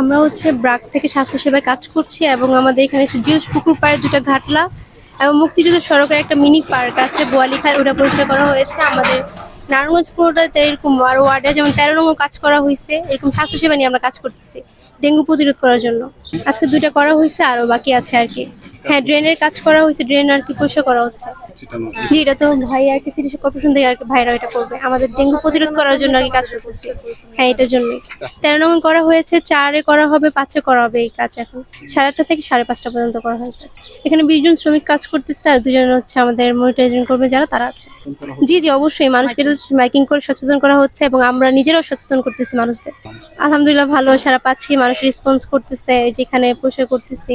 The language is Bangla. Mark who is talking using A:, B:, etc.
A: আমরা হচ্ছে ব্রাক থেকে স্বাস্থ্যসেবায় কাজ করছি এবং আমাদের এখানে জিউস পুকুর পাড়ে দুটা ঘাটলা এবং মুক্তিযুদ্ধ সড়কের একটা মিনি পার্ক আছে, বোয়ালিখায় ওটা পরিষ্কার করা হয়েছে। আমাদের নারায়ণগঞ্জ পুরোটাতে এরকম আর ওয়ার্ডে যেমন তেরো নম্বর কাজ করা হয়েছে, এরকম স্বাস্থ্যসেবা নিয়ে আমরা কাজ করতেছি, ডেঙ্গু প্রতিরোধ করার জন্য। আজকে দুইটা করা হয়েছে আরও বাকি আছে আর কি। হ্যাঁ ড্রেনের কাজ করা হয়েছে ড্রেন আর কি পরিষ্কার করা হচ্ছে। জি, এটা তো ভাই আর কি সিটি কর্পোরেশন থেকে আর কি ভাইরা এটা করবে। আমাদের ডেঙ্গু প্রতিরোধ করার জন্য আর কি কাজ করতেছি। হ্যাঁ এটার জন্যই। তেরো নম্বর করা হয়েছে, চারে করা হবে, পাঁচে করা হবে এই কাজ এখন। সাড়ে আটটা থেকে সাড়ে পাঁচটা পর্যন্ত করা হয় কাজ। এখানে বিশ জন শ্রমিক কাজ করতেছে আর দুজন হচ্ছে আমাদের মনিটরিং করবে যারা, তারা আছে। জি জি, অবশ্যই, মানুষকে মাইকিং করে সচেতন করা হচ্ছে এবং আমরা নিজেরাও সচেতন করতেছি মানুষদের। আলহামদুলিল্লাহ ভালো, সারা পাচ্ছি, মানুষ রেসপন্স করতেছে যেখানে পরিষ্কার করতেছি।